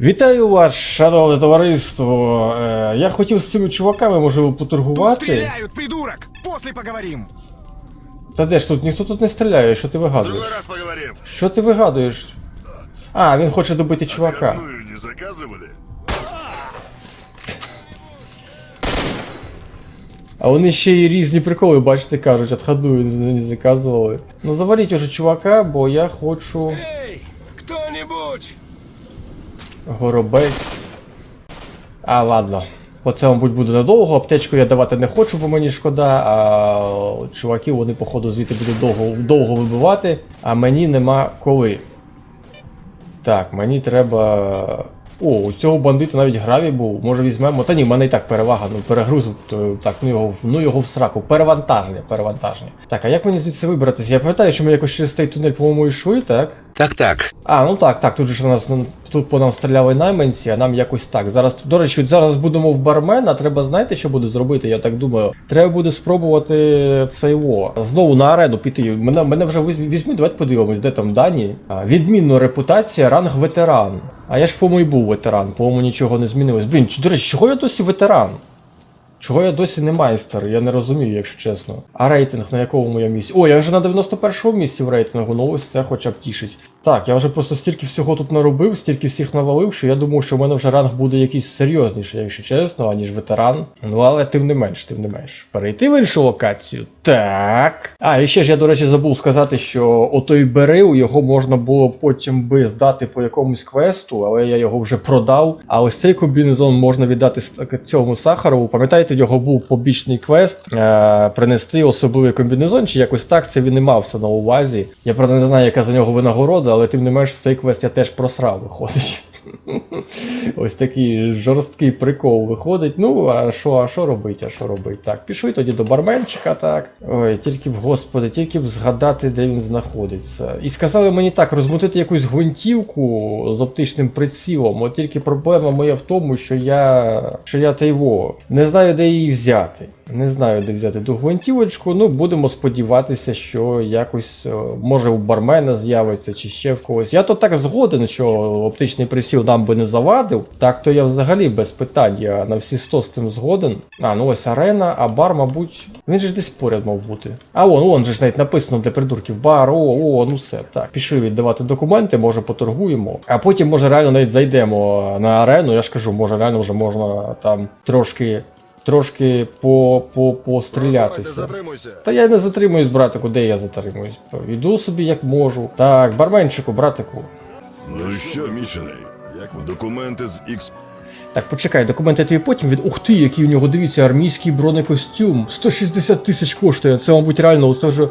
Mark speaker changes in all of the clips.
Speaker 1: Вітаю вас, шановне товариство. Е, я хотів з цими чуваками, можливо,
Speaker 2: Тут
Speaker 1: поторгувати.
Speaker 2: стреляют, придурок! После поговорим!
Speaker 1: Та де ж тут ніхто тут не стріляє, що ти вигадуєш?
Speaker 3: Другой раз поговорим.
Speaker 1: Що ти вигадуєш? А, він хоче добити чувака.
Speaker 3: Не заказывали?
Speaker 1: А вони ще й різні приколи, бачите, кажуть, отходную не заказували. Ну заваліть уже чувака, бо я хочу
Speaker 2: Эй, кто-нибудь!
Speaker 1: Горобець. А, ладно. Оце, мабуть, буде надовго. Аптечку я давати не хочу, бо мені шкода. А чуваків вони, походу, звідти будуть довго, довго вибивати, а мені нема коли. Так, мені треба. О, у цього бандита навіть гравій був. Може візьмемо. Та ні, в мене і так перевага, ну перегруз, то, так, ну його, ну його в сраку. Перевантаження, перевантаження. Так, а як мені звідси вибратися? Я пам'ятаю, що ми якось через цей тунель, по-моєму, йшли, так?
Speaker 4: Так, так.
Speaker 1: А, ну так, так, тут же у нас ну, тут по нам стріляли найманці, а нам якось так. Зараз, до речі, зараз будемо в бармена, треба знаєте, що буде зробити, я так думаю. Треба буде спробувати цей во. Знову на арену піти. Мене, мене вже візьмі, давайте подивимось, де там дані. А, відмінна репутація, ранг ветеран. А я ж, по-моєму, був ветеран, по-моєму, нічого не змінилось. Блін, до речі, чого я досі ветеран? Чого я досі не майстер? Я не розумію, якщо чесно. А рейтинг на якому я місці? О, я вже на 91-му місці в рейтингу, ну ось це хоча б тішить. Так, я вже просто стільки всього тут наробив, стільки всіх навалив, що я думав, що в мене вже ранг буде якийсь серйозніший, якщо чесно, аніж ветеран. Ну але тим не менш, тим не менш. Перейти в іншу локацію. Так. А, і ще ж я, до речі, забув сказати, що отой берил його можна було потім би здати по якомусь квесту, але я його вже продав. А ось цей комбінезон можна віддати цьому Сахарову. Пам'ятаєте, у нього був побічний квест е- принести особливий комбінезон, чи якось так це він і мався на увазі. Я правда не знаю, яка за нього винагорода, але тим не менш цей квест я теж просрав, виходить. Ось такий жорсткий прикол виходить. Ну, а що, а що робить, а що робить? Так, пішли тоді до барменчика, так. Ой, тільки б, господи, тільки б згадати, де він знаходиться. І сказали мені так, розмутити якусь гвинтівку з оптичним прицілом. От тільки проблема моя в тому, що я. що я тайво. Не знаю, де її взяти. Не знаю, де взяти ту гвинтівочку. Ну, будемо сподіватися, що якось е, може у бармена з'явиться чи ще в когось. Я то так згоден, що оптичний присіл нам би не завадив. Так то я взагалі без питань. Я на всі 100 з цим згоден. А, ну ось арена, а бар, мабуть. Він же десь поряд мав бути. А вон, вон же ж навіть написано для придурків. Бар, о, о, ну все. Так, пішли віддавати документи, може поторгуємо. А потім, може, реально навіть зайдемо на арену. Я ж кажу, може, реально вже можна там трошки. Трошки по, по, пострілятися. Та я не затримуюсь, братику, де я затримуюсь? Іду собі як можу. Так, барменчику, братику.
Speaker 3: Ну що, мічений? Як? Документи з X.
Speaker 1: Так, почекай, документи тобі потім від. Ух ти, який у нього, дивіться, армійський бронекостюм. 160 тисяч коштує. Це, мабуть, реально, це вже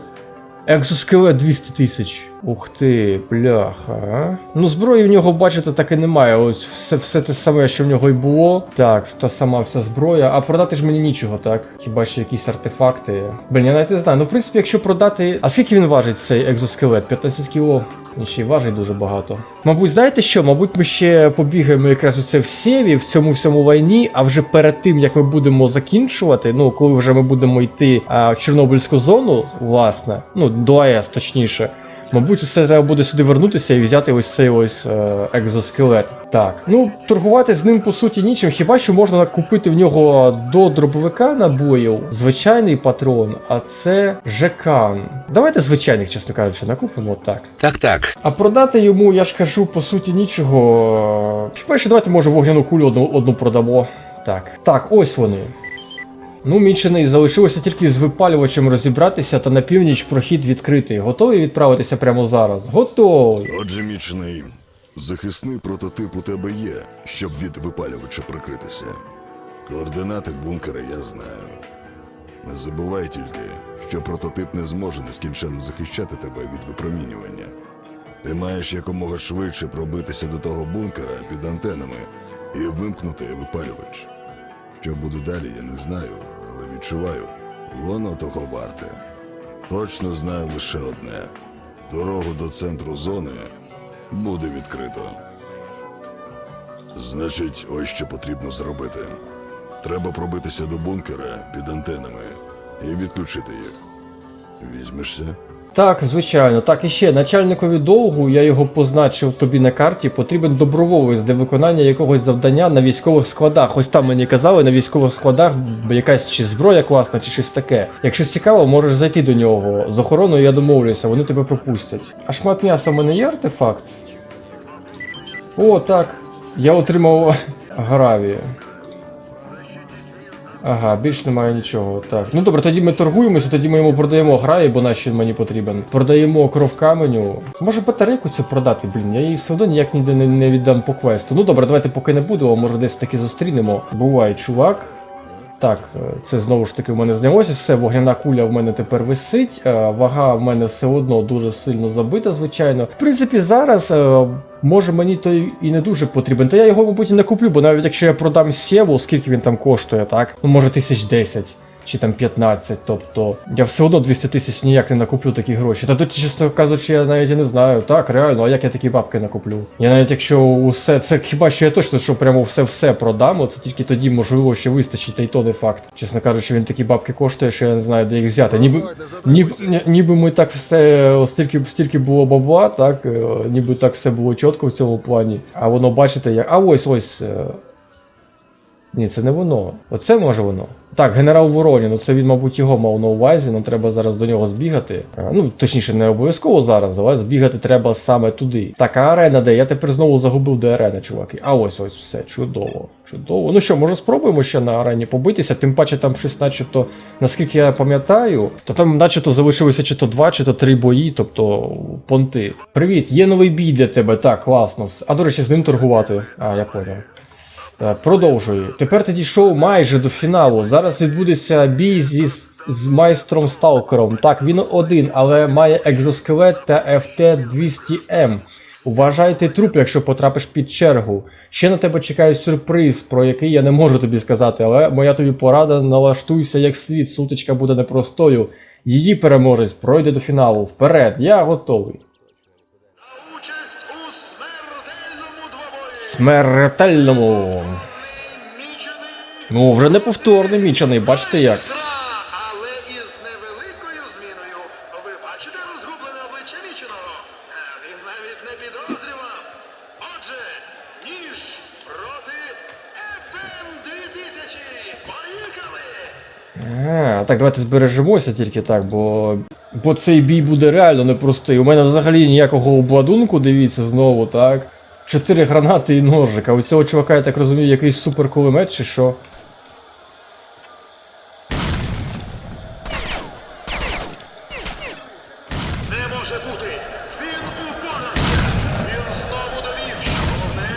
Speaker 1: екзоскелет 200 тисяч. Ух ти, бляха. Ну, зброї в нього, бачите, так і немає. Ось все, все те саме, що в нього й було. Так, та сама вся зброя. А продати ж мені нічого, так? Хіба що якісь артефакти. Блін, я навіть не знаю. Ну, в принципі, якщо продати. А скільки він важить цей екзоскелет? 15 кіло. Він ще й важить дуже багато. Мабуть, знаєте що? Мабуть, ми ще побігаємо якраз оце в сєві, в цьому всьому лайні, а вже перед тим, як ми будемо закінчувати, ну, коли вже ми будемо йти а, в Чорнобильську зону, власне, ну, до АЕС точніше. Мабуть, все треба буде сюди вернутися і взяти ось цей ось е, екзоскелет. Так, ну торгувати з ним по суті нічим, хіба що можна купити в нього до дробовика набоїв звичайний патрон, а це жекан. Давайте звичайних, чесно кажучи, накупимо так.
Speaker 4: Так, так.
Speaker 1: А продати йому, я ж кажу, по суті, нічого. Хіба що давайте, може, вогняну кулю одну, одну продамо. Так. Так, ось вони. Ну, мічений, залишилося тільки з випалювачем розібратися та на північ прохід відкритий. Готові відправитися прямо зараз? Готові.
Speaker 3: Отже, мічений, захисний прототип у тебе є, щоб від випалювача прикритися. Координати бункера я знаю. Не забувай тільки, що прототип не зможе нескінченно захищати тебе від випромінювання. Ти маєш якомога швидше пробитися до того бункера під антенами і вимкнути випалювач. Що буде далі, я не знаю, але відчуваю, воно того варте. Точно знаю лише одне: дорогу до центру зони буде відкрито. Значить, ось що потрібно зробити. Треба пробитися до бункера під антенами і відключити їх. Візьмешся?
Speaker 1: Так, звичайно. Так, і ще начальникові довгу, я його позначив тобі на карті, потрібен доброволець для виконання якогось завдання на військових складах. Ось там мені казали, на військових складах якась чи зброя класна, чи щось таке. Якщо цікаво, можеш зайти до нього. З охороною я домовлюся, вони тебе пропустять. А шмат м'яса в мене є артефакт? О, так. Я отримав гравію. Ага, більш немає нічого. Так. Ну добре, тоді ми торгуємося, тоді ми йому продаємо граї, бо наші він мені потрібен. Продаємо кров каменю. Може батарейку цю продати, блін, я її все одно ніяк ніде не, віддам по квесту. Ну добре, давайте поки не будемо, може десь таки зустрінемо. Буває, чувак. Так, е, це знову ж таки в мене знялося. Все, вогняна куля в мене тепер висить. е, Вага в мене все одно дуже сильно забита, звичайно. В принципі, зараз. е, Може мені то і не дуже потрібен. Та я його, мабуть, не куплю, бо навіть якщо я продам Сєву, скільки він там коштує, так? Ну може тисяч 10 чи там 15, тобто я все одно 200 тисяч ніяк не накуплю такі гроші. Та тут, чесно кажучи, я навіть і не знаю. Так, реально, а як я такі бабки накуплю? Я навіть якщо усе це хіба що я точно, що прямо все-все продам, це тільки тоді можливо ще вистачить, та й то не факт. Чесно кажучи, він такі бабки коштує, що я не знаю, де їх взяти. Ніби, ніби, ніби ми так все стільки, стільки було бабла, так, е, ніби так все було чітко в цьому плані. А воно, бачите, як. А ось ось. Ні, це не воно. Оце може воно. Так, генерал Воронін, ну це він, мабуть, його мав на увазі, ну треба зараз до нього збігати. Ну, точніше, не обов'язково зараз, але збігати треба саме туди. Так, а арена де? Я тепер знову загубив де арена, чуваки. А ось ось все, чудово. Чудово. Ну що, може спробуємо ще на арені побитися, тим паче там щось начебто, наскільки я пам'ятаю, то там начебто залишилося чи то два, чи то три бої, тобто понти. Привіт, є новий бій для тебе, так, класно. А до речі, з ним торгувати. А, я поняв. Е, Продовжую. Тепер ти дійшов майже до фіналу. Зараз відбудеться бій зі з майстром Сталкером. Так, він один, але має екзоскелет та FT-200M. Вважайте труп, якщо потрапиш під чергу. Ще на тебе чекає сюрприз, про який я не можу тобі сказати, але моя тобі порада налаштуйся як слід, сутичка буде непростою. Її переможець пройде до фіналу. Вперед, я готовий.
Speaker 4: Смертельному.
Speaker 1: Ну, вже не повторний мічений, бачите як.
Speaker 4: Але із невеликою зміною. Ви бачите розгублене обличчя Міченого? Він навіть не підозрював. Отже, ніж проти FM 2000. Поїхали!
Speaker 1: А, так, давайте збережемося тільки так, бо. Бо цей бій буде реально непростий. У мене взагалі ніякого обладунку, дивіться знову, так. Чотири гранати і ножик. А у цього чувака, я так розумію, якийсь суперкулемет чи що.
Speaker 4: Не може бути! Він упорався! Він знову довів, що головне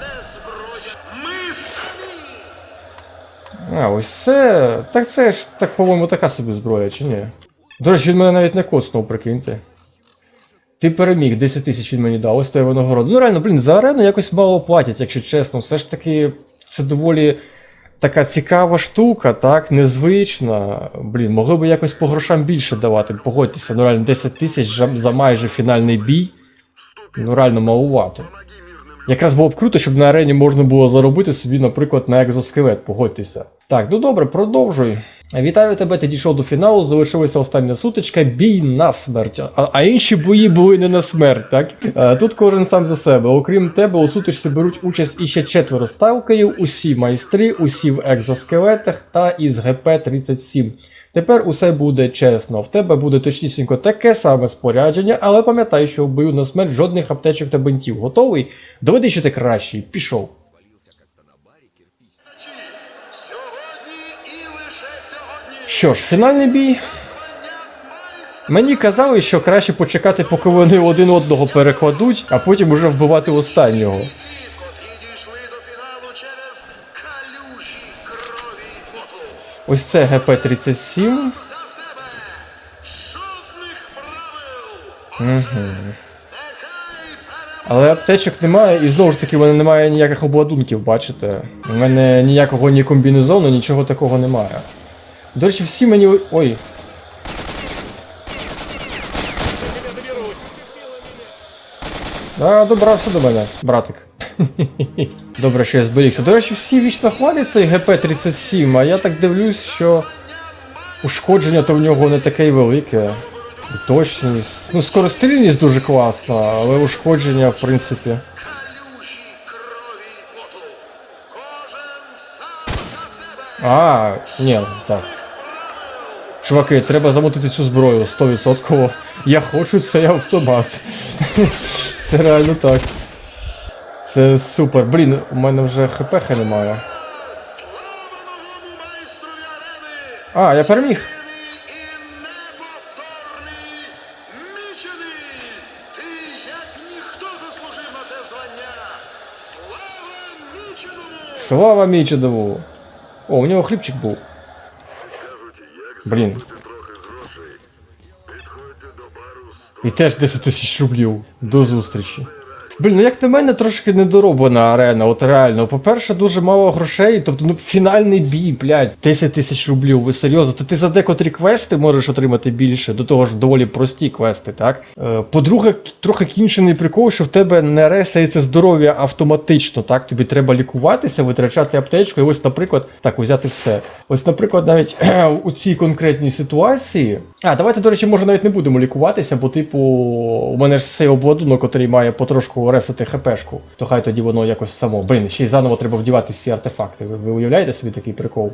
Speaker 4: не зброя. Ми самі!
Speaker 1: А, ось це. Так це ж так, по-моєму, така собі зброя, чи ні? До речі, він мене навіть не коцнув, прикиньте. Ти переміг, 10 тисяч він мені дав, ось твоя винагорода. Ну реально, блін, за арену якось мало платять, якщо чесно. Все ж таки, це доволі така цікава штука, так, незвична. Блін, могли б якось по грошам більше давати. Погодьтеся, ну реально 10 тисяч за- майже фінальний бій. Ну реально малувато. Якраз було б круто, щоб на арені можна було заробити собі, наприклад, на екзоскелет, погодьтеся. Так, ну добре, продовжуй. Вітаю тебе, ти дійшов до фіналу, залишилася остання сутичка, бій на смерть. А, а інші бої були не на смерть, так? Е, Тут кожен сам за себе. Окрім тебе, у сутичці беруть участь іще четверо сталкерів, усі майстри, усі в екзоскелетах та із ГП-37. Тепер усе буде чесно. В тебе буде точнісінько таке саме спорядження, але пам'ятай, що в бою на смерть жодних аптечок та бинтів. Готовий? Доведи, що ти кращий. Пішов.
Speaker 4: Сьогодні і лише сьогодні.
Speaker 1: Що ж, фінальний бій. Мені казали, що краще почекати, поки вони один одного перекладуть, а потім уже вбивати останнього. Ось це ГП-37.
Speaker 4: За себе! Жодних правил!
Speaker 1: Угу. Але аптечок немає, і знову ж таки, в мене немає ніяких обладунків, бачите? У мене ніякого ні комбінезону, нічого такого немає. До речі, всі мені. Ой. А, добрався до мене, братик. Добре, що я зберігся. До речі, всі вічно хвалять цей ГП-37, а я так дивлюсь, що ушкодження то в нього не таке й велике. Точність. Ну, скорострільність дуже класна, але ушкодження, в принципі. А, ні, так. Чуваки, треба замутити цю зброю 100%. Я хочу цей автомат. Це реально так. Це супер. Блін, у мене вже хпх немає. А, я переміг. Слава Мічедову! О, у нього хлібчик був. Блін. І теж 10 тисяч рублів. До зустрічі. Блін, ну як на мене трошки недороблена арена, от реально. По-перше, дуже мало грошей, тобто ну фінальний бій, блядь, 10 тисяч рублів, ви серйозно? То ти за декотрі квести можеш отримати більше, до того ж доволі прості квести, так? Е, по-друге, трохи кінчений прикол, що в тебе не ресається здоров'я автоматично, так? Тобі треба лікуватися, витрачати аптечку, і ось, наприклад, так, взяти все. Ось, наприклад, навіть у цій конкретній ситуації. А, давайте, до речі, може навіть не будемо лікуватися, бо, типу, у мене ж цей обладунок, який має потрошку ресити хпшку, то хай тоді воно якось само. Блін, ще й заново треба вдівати всі артефакти. Ви, ви уявляєте собі такий прикол?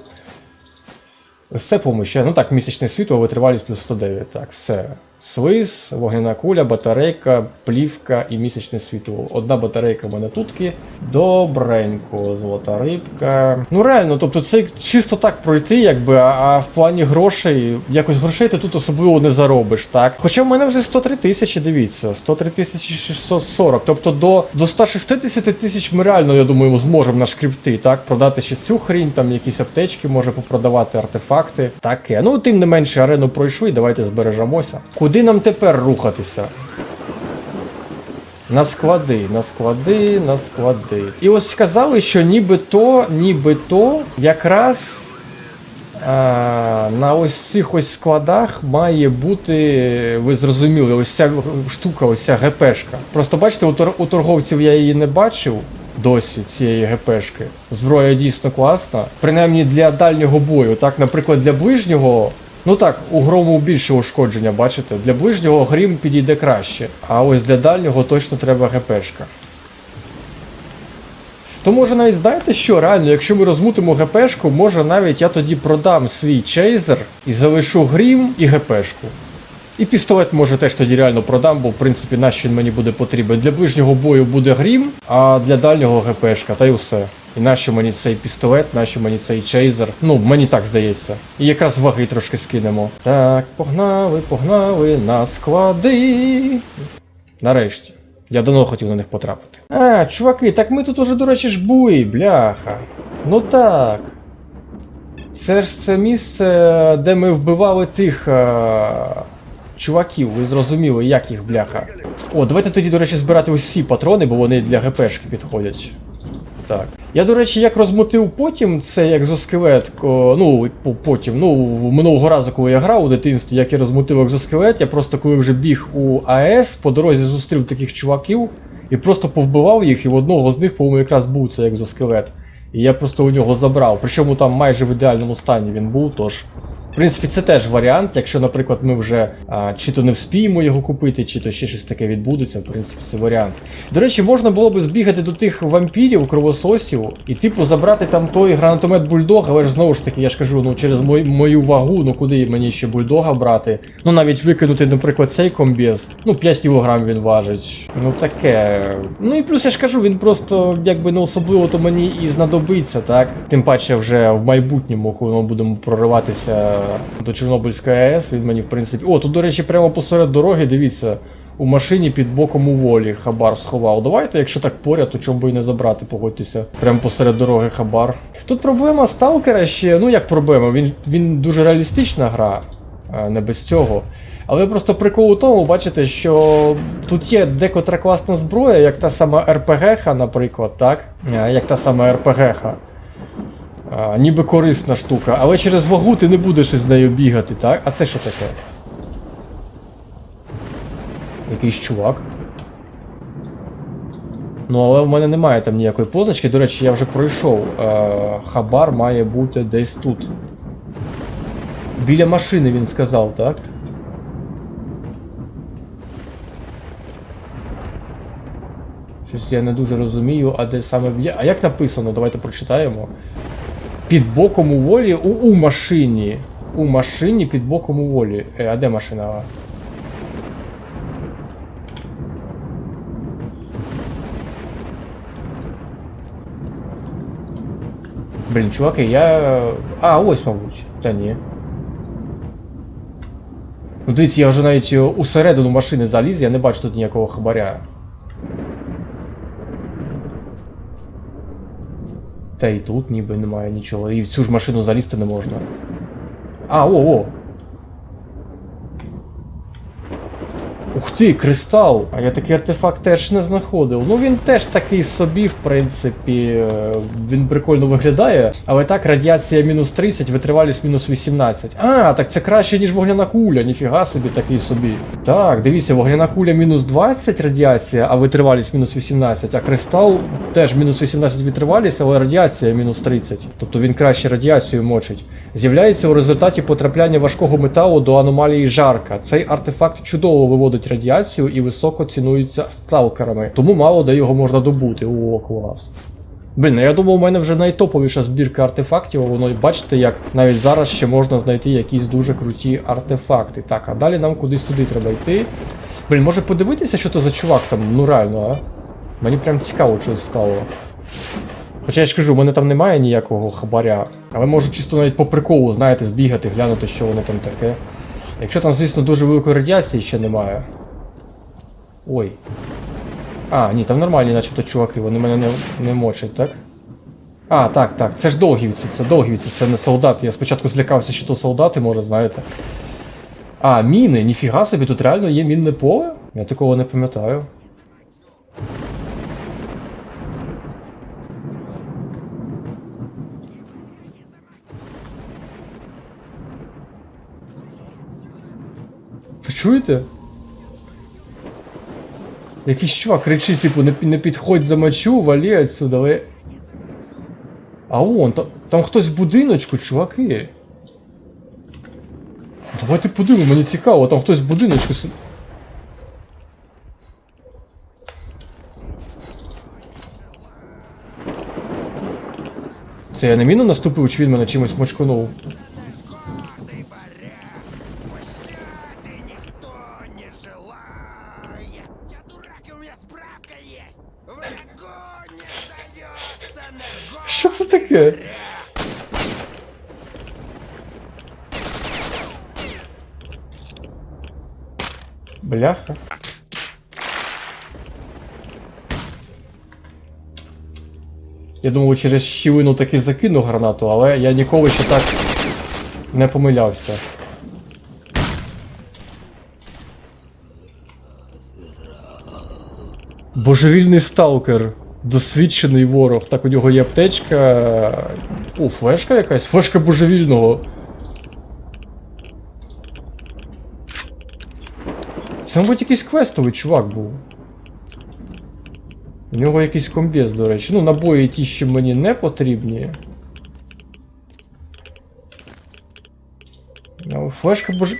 Speaker 1: Ось це помище. Ну так, місячне світло, витривалість плюс 109. Так, все. Слиз, вогняна куля, батарейка, плівка і місячне світло. Одна батарейка в мене тутки. Добренько, золота рибка. Ну реально, тобто це чисто так пройти, якби, а, а в плані грошей, якось грошей ти тут особливо не заробиш, так? Хоча в мене вже 103 тисячі, дивіться, 103 тисячі 640. Тобто до, до 160 тисяч ми реально, я думаю, зможемо нашкріпти, так? Продати ще цю хрінь, там якісь аптечки, може попродавати артефакти. Таке. Ну, тим не менше, арену пройшли, давайте збережемося. Куди нам тепер рухатися? На склади, на склади, на склади. І ось сказали, що нібито, нібито якраз а, на ось цих ось складах має бути, ви зрозуміли, ось ця штука, ось ця ГПшка. Просто бачите, у, тор- у торговців я її не бачив досі, цієї ГПшки. Зброя дійсно класна. Принаймні для дальнього бою. Так, наприклад, для ближнього. Ну так, у грому більше ушкодження, бачите? Для ближнього грім підійде краще. А ось для дальнього точно треба ГПшка. То може навіть знаєте що, реально, якщо ми розмутимо ГПшку, може навіть я тоді продам свій чейзер і залишу грім і ГПшку. І пістолет може теж тоді реально продам, бо в принципі нащо він мені буде потрібен. Для ближнього бою буде грім, а для дальнього ГПшка, та й усе. І нащо мені цей пістолет, нащо мені цей чейзер. Ну, мені так здається. І якраз ваги трошки скинемо. Так, погнали, погнали на склади. Нарешті. Я давно хотів на них потрапити. А, чуваки, так ми тут уже, до речі, ж були, бляха. Ну так. Це ж це місце, де ми вбивали тих е, чуваків, ви зрозуміли, як їх бляха. О, давайте тоді, до речі, збирати усі патрони, бо вони для ГПшки підходять. Так. Я, до речі, як розмотив потім це екзоскелет, ну, потім, ну, минулого разу, коли я грав у дитинстві, як я розмотив екзоскелет, я просто коли вже біг у АЕС, по дорозі зустрів таких чуваків і просто повбивав їх, і в одного з них, по-моєму, якраз був цей екзоскелет. І я просто у нього забрав. Причому там майже в ідеальному стані він був, тож. В принципі, це теж варіант, якщо, наприклад, ми вже а, чи то не вспіємо його купити, чи то ще щось таке відбудеться, в принципі, це варіант. До речі, можна було би збігати до тих вампірів, кровососів, і типу забрати там той гранатомет бульдог, але ж знову ж таки, я ж кажу, ну через мою, мою вагу, ну куди мені ще бульдога брати? Ну навіть викинути, наприклад, цей комбез, ну 5 кг він важить. Ну таке. Ну і плюс я ж кажу, він просто якби не особливо то мені і знадобиться, так? Тим паче вже в майбутньому, коли ми будемо прориватися до Чорнобильської АЕС, він мені в принципі. О, тут, до речі, прямо посеред дороги, дивіться. У машині під боком у волі хабар сховав. Давайте, якщо так поряд, то чому би і не забрати, погодьтеся. Прямо посеред дороги хабар. Тут проблема сталкера ще, ну як проблема, він, він дуже реалістична гра, не без цього. Але просто прикол у тому, бачите, що тут є декотра класна зброя, як та сама РПГ, наприклад, так? Як та сама РПГ а, ніби корисна штука, але через вагу ти не будеш із нею бігати, так? А це що таке? Якийсь чувак. Ну, але в мене немає там ніякої позначки. До речі, я вже пройшов. Е, Хабар має бути десь тут. Біля машини він сказав, так? Щось я не дуже розумію, а де саме. А як написано? Давайте прочитаємо. Під боком у волі у, у машині. У машині під боком у волі. Е, а де машина? Блін, чуваки, я. А, ось, мабуть. Та ні. Ну дивіться, я вже навіть е, усередину машини заліз, я не бачу тут ніякого хабаря. Та і тут ніби немає нічого. І в цю ж машину залізти не можна. А, о, о! Ух ти, кристал! А я такий артефакт теж не знаходив. Ну він теж такий собі, в принципі, е, він прикольно виглядає. Але так, радіація мінус 30, витривалість мінус 18. А, так це краще, ніж вогняна куля, ніфіга собі такий собі. Так, дивіться, вогняна куля мінус 20 радіація, а витривалість мінус 18, а кристал теж мінус 18 витривалість, але радіація мінус 30. Тобто він краще радіацію мочить. З'являється у результаті потрапляння важкого металу до аномалії жарка. Цей артефакт чудово виводить радіацію і високо цінується сталкерами, тому мало де його можна добути. О, клас. Блін, ну я думав, у мене вже найтоповіша збірка артефактів, воно бачите, як навіть зараз ще можна знайти якісь дуже круті артефакти. Так, а далі нам кудись туди треба йти. Блін, може подивитися, що то за чувак там, ну реально, а? Мені прям цікаво, що стало. Хоча я ж кажу, у мене там немає ніякого хабаря. Але можу чисто навіть по приколу, знаєте, збігати, глянути, що воно там таке. Якщо там, звісно, дуже великої радіації ще немає. Ой. А, ні, там нормальні, начебто чуваки, вони мене не, не мочать, так? А, так, так, це ж довгівці, це довгівці, це не солдат. Я спочатку злякався, що то солдати, може, знаєте. А, міни, ніфіга собі, тут реально є мінне поле? Я такого не пам'ятаю. Чуєте? Якийсь чувак кричить, типу, не, пі- не підходь за мочу, валі отсюда, але. А вон, там, там хтось в будиночку, чуваки. Давайте подивимо, мені цікаво, там хтось в будиночку. Це я на міну наступив, чи він мене чимось мочконув?
Speaker 2: Пощады никто не желает. Я дурак, и у меня справка есть. Врагу не сдается наш
Speaker 1: Що це таке? Бляха. Я думав, через щілину таки закину гранату, але я ніколи ще так не помилявся. Божевільний сталкер. Досвідчений ворог. Так, у нього є аптечка. О, флешка якась? Флешка божевільного. Це, мабуть, якийсь квестовий чувак був. У нього якийсь комбез, до речі. Ну, набої ті, що мені не потрібні. Флешка боже.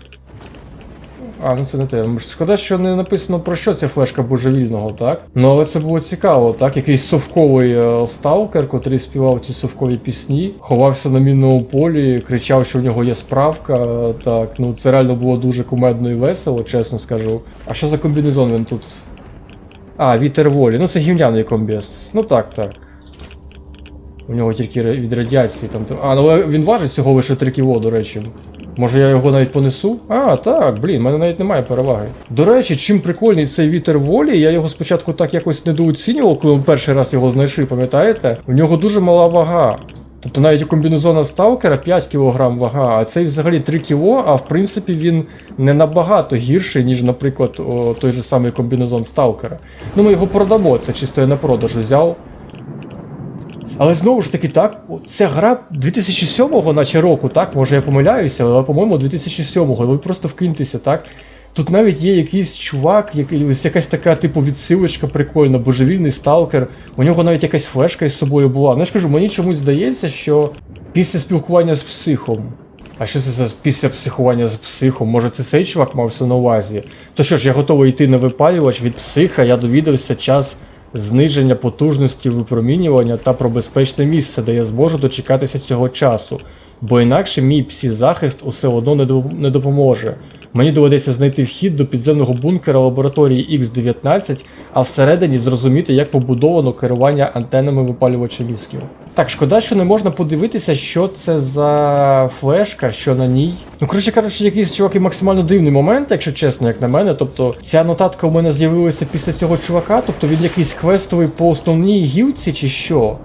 Speaker 1: А, ну це не те. Шкода, що не написано про що ця флешка божевільного, так? Ну але це було цікаво, так? Якийсь совковий е, сталкер, котрий співав ці совкові пісні, ховався на мінному полі, кричав, що в нього є справка. е, Так, ну це реально було дуже кумедно і весело, чесно скажу. А що за комбінезон він тут? А, вітер волі. Ну це гімняний комбез. Ну так, так. У нього тільки від радіації там. А, ну він важить всього лише 3 кіло, до речі. Може я його навіть понесу? А, так, блін, в мене навіть немає переваги. До речі, чим прикольний цей вітер волі, я його спочатку так якось недооцінював, коли ми перший раз його знайшли, пам'ятаєте? У нього дуже мала вага. Тобто навіть у комбінезона сталкера 5 кг вага, а цей взагалі 3 кг, а в принципі він не набагато гірший, ніж, наприклад, о, той же самий комбінезон сталкера. Ну ми його продамо, це чисто я на продаж взяв. Але знову ж таки, так, ця гра 2007-го, наче року, так, може я помиляюся, але, по-моєму, 2007-го, ви просто вкиньтеся, так. Тут навіть є якийсь чувак, який, ось якась така, типу, відсилочка прикольна, божевільний сталкер. У нього навіть якась флешка із собою була. Ну я ж кажу, мені чомусь здається, що після спілкування з психом. А що це за після психування з психом? Може це цей чувак мався на увазі? То що ж, я готовий йти на випалювач від психа, я довідався час зниження потужності випромінювання та про безпечне місце, де я зможу дочекатися цього часу. Бо інакше мій псі-захист усе одно не допоможе. Мені доведеться знайти вхід до підземного бункера лабораторії X19, а всередині зрозуміти, як побудовано керування антенами випалювача мізків. Так, шкода, що не можна подивитися, що це за флешка, що на ній. Ну, коротше кажучи, якийсь чувак і максимально дивний момент, якщо чесно, як на мене. Тобто, ця нотатка у мене з'явилася після цього чувака, тобто він якийсь квестовий по основній гілці чи що.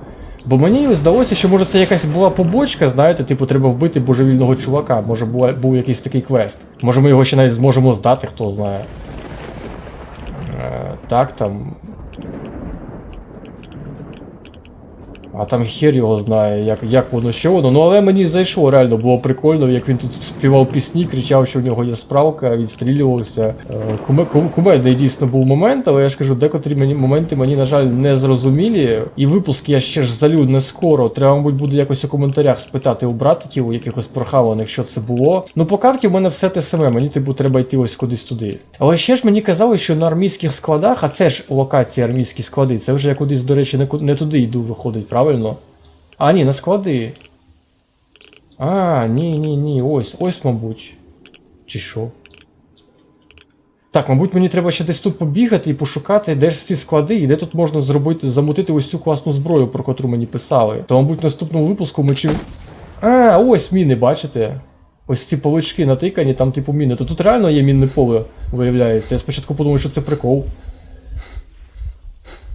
Speaker 1: Бо мені здалося, що може це якась була побочка, знаєте, типу, треба вбити божевільного чувака. Може була, був якийсь такий квест. Може ми його ще навіть зможемо здати, хто знає. Е, так, там. А там хер його знає, як, як воно, що воно. Ну але мені зайшло, реально було прикольно, як він тут співав пісні, кричав, що в нього є справка, відстрілювався. Е, куме- Кумедний дійсно був момент, але я ж кажу, декотрі мені моменти мені, на жаль, не зрозумілі. І випуск я ще ж залю не скоро. Треба, мабуть, буде якось у коментарях спитати у братиків, у якихось прохаваних, що це було. Ну по карті в мене все те саме, мені типу треба йти ось кудись туди. Але ще ж мені казали, що на армійських складах, а це ж локації армійські склади, це вже я кудись, до речі, не, не туди йду, виходить, правильно? А, ні, на склади. А, ні, ні, ні, ось, ось, мабуть. Чи що? Так, мабуть, мені треба ще десь тут побігати і пошукати, де ж ці склади, і де тут можна зробити, замутити ось цю класну зброю, про котру мені писали. То, мабуть, в наступному випуску ми чим. А, ось міни, бачите? Ось ці полички натикані, там типу міни. То тут реально є мінне поле, виявляється. Я спочатку подумав, що це прикол.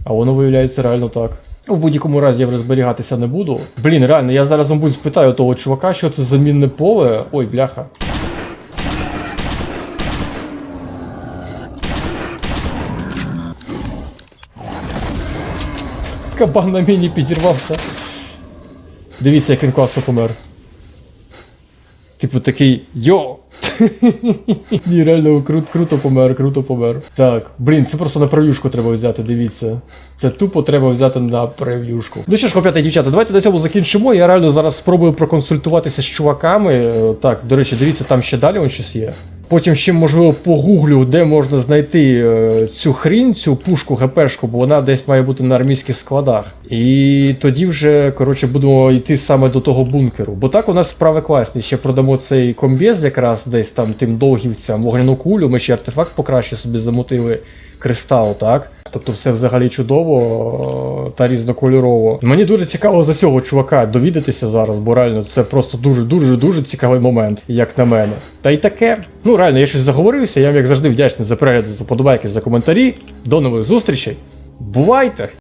Speaker 1: А воно виявляється реально так. У будь-якому разі я вже зберігатися не буду. Блін, реально, я зараз, мабуть, спитаю того чувака, що це за мінне поле. Ой, бляха. Кабан на міні підірвався. Дивіться, як він класно помер. Типу такий йо! Ні, реально кру- круто помер, круто помер. Так, блін, це просто на прев'юшку треба взяти, дивіться. Це тупо треба взяти на прев'юшку. Ну що ж, хлоп'ята дівчата, давайте на цьому закінчимо. Я реально зараз спробую проконсультуватися з чуваками. Е, Так, до речі, дивіться, там ще далі он щось є. Потім ще, можливо, погуглю, де можна знайти е, цю хрінь, цю пушку ГПшку, бо вона десь має бути на армійських складах. І тоді вже, коротше, будемо йти саме до того бункеру. Бо так у нас справи класні. Ще продамо цей комбез якраз десь там тим довгівцям, вогняну кулю, ми ще артефакт покраще собі замутили. Кристал, так? Тобто все взагалі чудово та різнокольорово. Мені дуже цікаво за цього чувака довідатися зараз, бо реально це просто дуже дуже дуже цікавий момент, як на мене. Та й таке. Ну реально, я щось заговорився. Я вам як завжди вдячний за перегляд, за подобайки, за коментарі. До нових зустрічей. Бувайте!